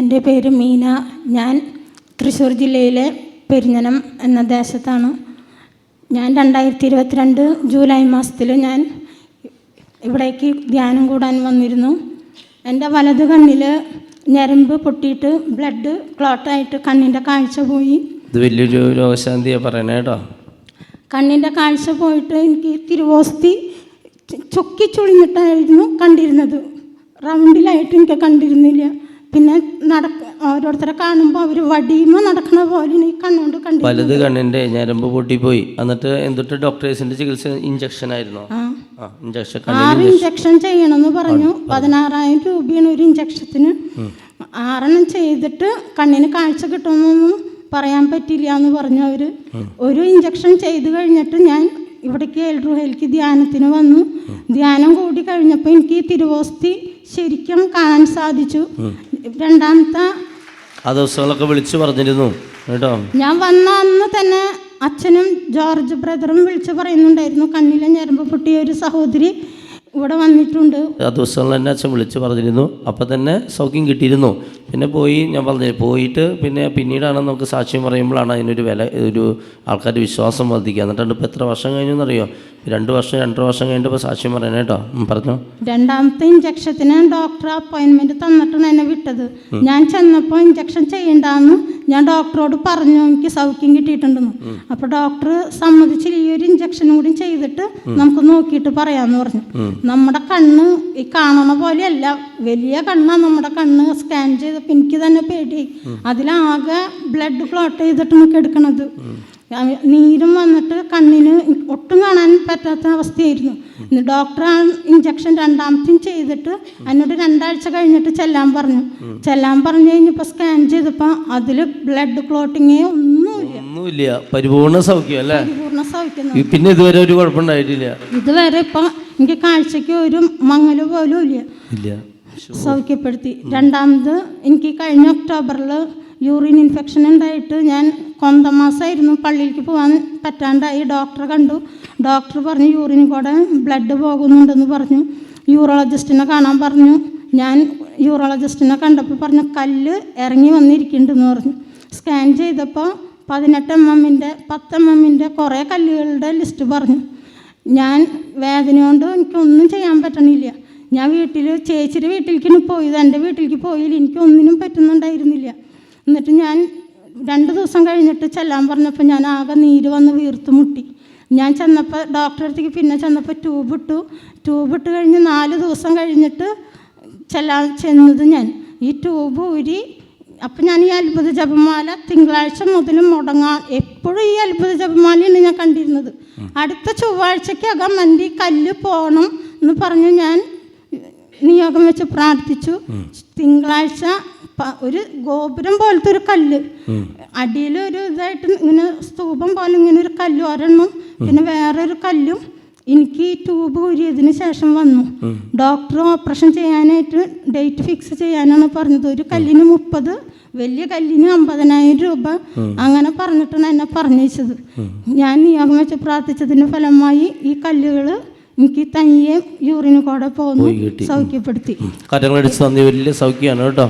എന്റെ പേര് മീന. ഞാൻ തൃശ്ശൂർ ജില്ലയിലെ പെരിഞ്ഞനം എന്ന ദേശത്താണ്. ഞാൻ രണ്ടായിരത്തി ഇരുപത്തിരണ്ട് ജൂലൈ മാസത്തിൽ ഞാൻ ഇവിടേക്ക് ധ്യാനം കൂടാൻ വന്നിരുന്നു. എന്റെ വലത് കണ്ണിൽ ഞരമ്പ് പൊട്ടിയിട്ട് ബ്ലഡ് ക്ലോട്ടായിട്ട് കണ്ണിന്റെ കാഴ്ച പോയി. ഇത് വലിയൊരു രോഗശാന്തിയാണ് പറയണേ കേട്ടോ. കണ്ണിന്റെ കാഴ്ച പോയിട്ട് എനിക്ക് തിരുവോസ്തി ചുക്കി ചുളിഞ്ഞിട്ടായിരുന്നു കണ്ടിരുന്നത്. റൗണ്ടിലായിട്ട് എനിക്ക് കണ്ടിരുന്നില്ല. പിന്നെ നടക്ക ഓരോരുത്തരെ കാണുമ്പോൾ അവർ വടിയുമ്പോൾ നടക്കണ പോലെ ഈ കണ്ണുകൊണ്ട് കണ്ടു വലത് കണ്ണിന്റെ ഞരമ്പ് പൊട്ടിപ്പോയി. എന്നിട്ട് എന്നിട്ട് ഡോക്ടേഴ്സിന്റെ ചികിത്സ ഇഞ്ചക്ഷൻ ആയിരുന്നു? ഇഞ്ചക്ഷൻ ആറ് ഇഞ്ചക്ഷൻ ചെയ്യണമെന്ന് പറഞ്ഞു. പതിനാറായിരം രൂപയാണ് ഒരു ഇഞ്ചക്ഷത്തിന് ആറെണ്ണം ചെയ്തിട്ട് കണ്ണിന് കാഴ്ച കിട്ടുമെന്നൊന്നും പറയാൻ പറ്റില്ല എന്ന് പറഞ്ഞു അവർ. ഒരു ഇഞ്ചക്ഷൻ ചെയ്ത് കഴിഞ്ഞിട്ട് ഞാൻ ഇവിടേക്ക് എൽറുഹയിലേക്ക് ധ്യാനത്തിന് വന്നു. ധ്യാനം കൂടി കഴിഞ്ഞപ്പോൾ എനിക്ക് തിരുവോസ്തി ശരിക്കും കാണാൻ സാധിച്ചു. രണ്ടാമത്തെ ആ ദിവസങ്ങളൊക്കെ വിളിച്ചു പറഞ്ഞിരുന്നു. കേട്ടോ? ഞാൻ വന്ന അന്ന് തന്നെ അച്ഛനും ജോർജ് ബ്രദറും വിളിച്ചു പറയുന്നുണ്ടായിരുന്നു. കണ്ണിലെ ഞരമ്പ് പൊട്ടിയ ഒരു സഹോദരി ഇവിടെ വന്നിട്ടുണ്ട്. ആ ദിവസങ്ങളിൽ തന്നെ അച്ഛൻ വിളിച്ച് പറഞ്ഞിരുന്നു. അപ്പം തന്നെ സൗഖ്യം കിട്ടിയിരുന്നു. പിന്നെ പോയി ഞാൻ പറഞ്ഞു പോയിട്ട് പിന്നെ പിന്നീടാണ് നമുക്ക് സാക്ഷ്യം പറയുമ്പോഴാണ് അതിനൊരു വില ഒരു ആൾക്കാരുടെ വിശ്വാസം വർദ്ധിക്കുക. എന്നിട്ടാണ് ഇപ്പോൾ എത്ര വർഷം കഴിഞ്ഞെന്നറിയോ രണ്ട് വർഷം രണ്ടര വർഷം കഴിഞ്ഞപ്പോൾ സാക്ഷ്യം പറയണേ കേട്ടോ. പറഞ്ഞു. രണ്ടാമത്തെ ഇഞ്ചക്ഷത്തിന് ഡോക്ടർ അപ്പോയിൻമെന്റ് തന്നിട്ടാണ് എന്നെ വിട്ടത്. ഞാൻ ചെന്നപ്പോൾ ഇഞ്ചക്ഷൻ ചെയ്യണ്ടെന്ന് ഞാൻ ഡോക്ടറോട് പറഞ്ഞു എനിക്ക് സൗഖ്യം കിട്ടിയിട്ടുണ്ടെന്ന്. അപ്പോൾ ഡോക്ടർ സമ്മതിച്ച് ഈ ഒരു ഇഞ്ചക്ഷനും കൂടി ചെയ്തിട്ട് നമുക്ക് നോക്കിയിട്ട് പറയാന്ന് പറഞ്ഞു. നമ്മുടെ കണ്ണ് ഈ കാണണ പോലെയല്ല വലിയ കണ്ണാണ് നമ്മുടെ കണ്ണ് സ്കാൻ ചെയ്തപ്പോൾ എനിക്ക് തന്നെ പേടിയായി അതിലാകെ ബ്ലഡ് ക്ലോട്ട് ചെയ്തിട്ട് നമുക്ക് എടുക്കണത്. നീരും വന്നിട്ട് കണ്ണിന് ഒട്ടും കാണാൻ പറ്റാത്ത അവസ്ഥയായിരുന്നു. ഡോക്ടർ ആ ഇഞ്ചക്ഷൻ രണ്ടാമത്തെയും ചെയ്തിട്ട് എന്നോട് രണ്ടാഴ്ച കഴിഞ്ഞിട്ട് ചെല്ലാൻ പറഞ്ഞു. ചെല്ലാൻ പറഞ്ഞു കഴിഞ്ഞപ്പോൾ സ്കാൻ ചെയ്തപ്പോൾ അതിൽ ബ്ലഡ് ക്ലോട്ടിങ്ങേ ഒന്നുമില്ല. ഒന്നുമില്ല. പരിപൂർണ സൗഖ്യം അല്ലേ? സൗഖ്യം പിന്നെ ഇതുവരെ ഒരു കുഴപ്പമുണ്ടായിട്ടില്ല. ഇതുവരെ ഇപ്പം എനിക്ക് കാഴ്ചയ്ക്ക് ഒരു മങ്ങൽ പോലും ഇല്ല. ഇല്ല. സൗഖ്യപ്പെടുത്തി. രണ്ടാമത് എനിക്ക് കഴിഞ്ഞ ഒക്ടോബറിൽ യൂറിൻ ഇൻഫെക്ഷൻ ഉണ്ടായിട്ട് ഞാൻ കൊന്തമാസമായിരുന്നു പള്ളിയിലേക്ക് പോകാൻ പറ്റാണ്ടായി. ഡോക്ടറെ കണ്ടു. ഡോക്ടർ പറഞ്ഞു യൂറിൻ കൂടെ ബ്ലഡ് പോകുന്നുണ്ടെന്ന് പറഞ്ഞു. യൂറോളജിസ്റ്റിനെ കാണാൻ പറഞ്ഞു. ഞാൻ യൂറോളജിസ്റ്റിനെ കണ്ടപ്പോൾ പറഞ്ഞു കല്ല് ഇറങ്ങി വന്നിരിക്കുന്നുണ്ടെന്ന് പറഞ്ഞു. സ്കാൻ ചെയ്തപ്പോൾ പതിനെട്ട് എം എമ്മിന്റെ പത്ത് എം എമ്മിന്റെ കുറേ കല്ലുകളുടെ ലിസ്റ്റ് പറഞ്ഞു. ഞാൻ വേദന കൊണ്ട് എനിക്കൊന്നും ചെയ്യാൻ പറ്റണില്ല. ഞാൻ വീട്ടിൽ ചേച്ചിയുടെ വീട്ടിലേക്കാണ് പോയത് എന്റെ വീട്ടിലേക്ക് പോയില്ല എനിക്കൊന്നിനും പറ്റുന്നുണ്ടായിരുന്നില്ല. എന്നിട്ട് ഞാൻ രണ്ട് ദിവസം കഴിഞ്ഞിട്ട് ചെല്ലാൻ പറഞ്ഞപ്പോൾ ഞാൻ ആകെ നീര് വന്ന് വീർത്ത് മുട്ടി. ഞാൻ ചെന്നപ്പോൾ ഡോക്ടറെ അടുത്തേക്ക് പിന്നെ ചെന്നപ്പോൾ ട്യൂബ് ഇട്ടു. ട്യൂബ് ഇട്ട് കഴിഞ്ഞ് നാല് ദിവസം കഴിഞ്ഞിട്ട് ചെല്ലാൻ ചെന്നത് ഞാൻ. ഈ ട്യൂബ് ഊരി അപ്പം ഞാൻ ഈ അത്ഭുത ജപമാല തിങ്കളാഴ്ച മുതൽ മുടങ്ങാൻ എപ്പോഴും ഈ അത്ഭുത ജപമാലയാണ് ഞാൻ കണ്ടിരുന്നത്. അടുത്ത ചൊവ്വാഴ്ചക്കകം എന്റെ ഈ കല്ല് പോകണം എന്ന് പറഞ്ഞ് ഞാൻ നിയോഗം വെച്ച് പ്രാർത്ഥിച്ചു. തിങ്കളാഴ്ച ഒരു ഗോപുരം പോലത്തെ ഒരു കല്ല്. അടിയിൽ ഒരു ഇതായിട്ട് ഇങ്ങനെ സ്തൂപം പോലെ ഇങ്ങനെ ഒരു കല്ല് ഒരെണ്ണം പിന്നെ വേറൊരു കല്ലും എനിക്ക് ഈ ട്യൂബ് ഊരിയതിന് ശേഷം വന്നു. ഡോക്ടർ ഓപ്പറേഷൻ ചെയ്യാനായിട്ട് ഡേറ്റ് ഫിക്സ് ചെയ്യാനാണ് പറഞ്ഞത്. ഒരു കല്ലിന് മുപ്പത് വലിയ കല്ലിന് അമ്പതിനായിരം രൂപ. അങ്ങനെ പറഞ്ഞിട്ടാണ് എന്നെ പറഞ്ഞത് ഞാൻ നിയോഗം വെച്ച് പ്രാർത്ഥിച്ചതിന്റെ ഫലമായി ഈ കല്ലുകൾ എനിക്ക് തനിയെ യൂറിന് കൂടെ പോകുന്നു. സൗഖ്യപ്പെടുത്തി. കരങ്ങളടിച്ച് നന്ദി വലിയ സൗഖ്യമാണ് കേട്ടോ.